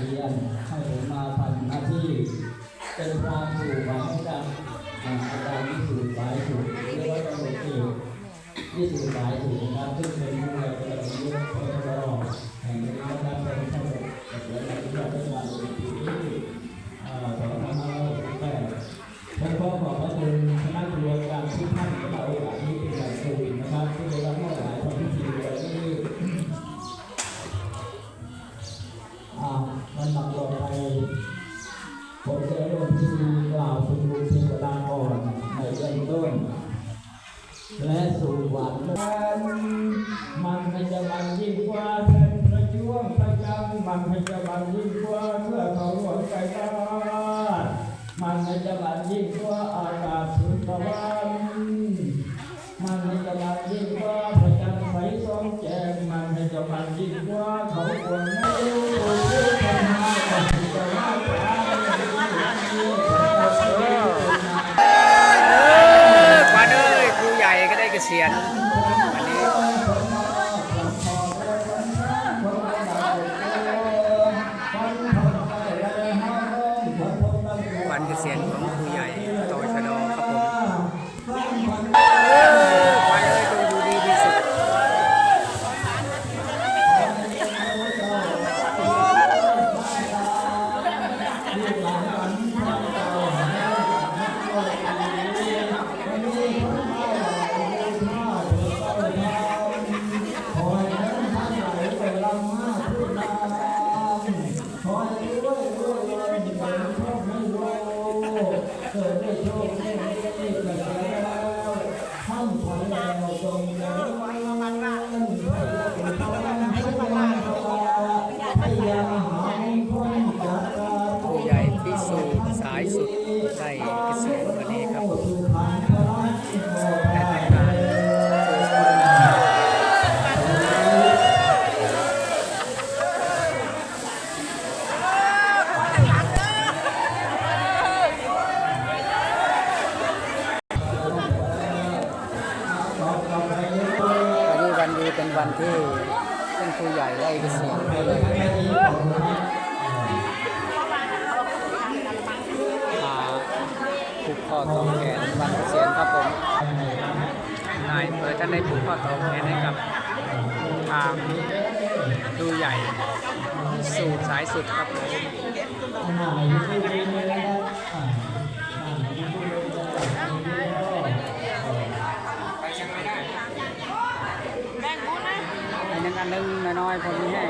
เรียนให้ผมมาทำหน้าที่เป็นความสุขของีกล่าวสุรูเทวดาก่อนในเบื้องต้น และสู่หวันนั้นมันให้จะมันยิ่งกว่าเพ็นประจ้วงประจำมันให้จะมันยิ่งกว่าเพื่อเขาหลวงไกลบ้านมันให้จะมันยิ่งกว่าอากาศสุนทรวันมันให้จะมันยิ่งกว่าพระจันทร์ไฟสองแจงมันให้จะมันยิ่งกว่าเขาอวร เกษียณวันนี้วันเกษียณของครูใหญ่ตชดครับผมเออไปเลยดูดูดีที่สุด ค เป็นวันที่ท่านครูใหญ่ได้เกษียณก็เลยมาผูกข้อต่อแขนวันเกษียณครับผมนายอำเภอท่านได้ผูกข้อต่อแขนให้กับทางครูใหญ่ สู่สายสุดครับ หนึ่งน้อยๆพอมีให้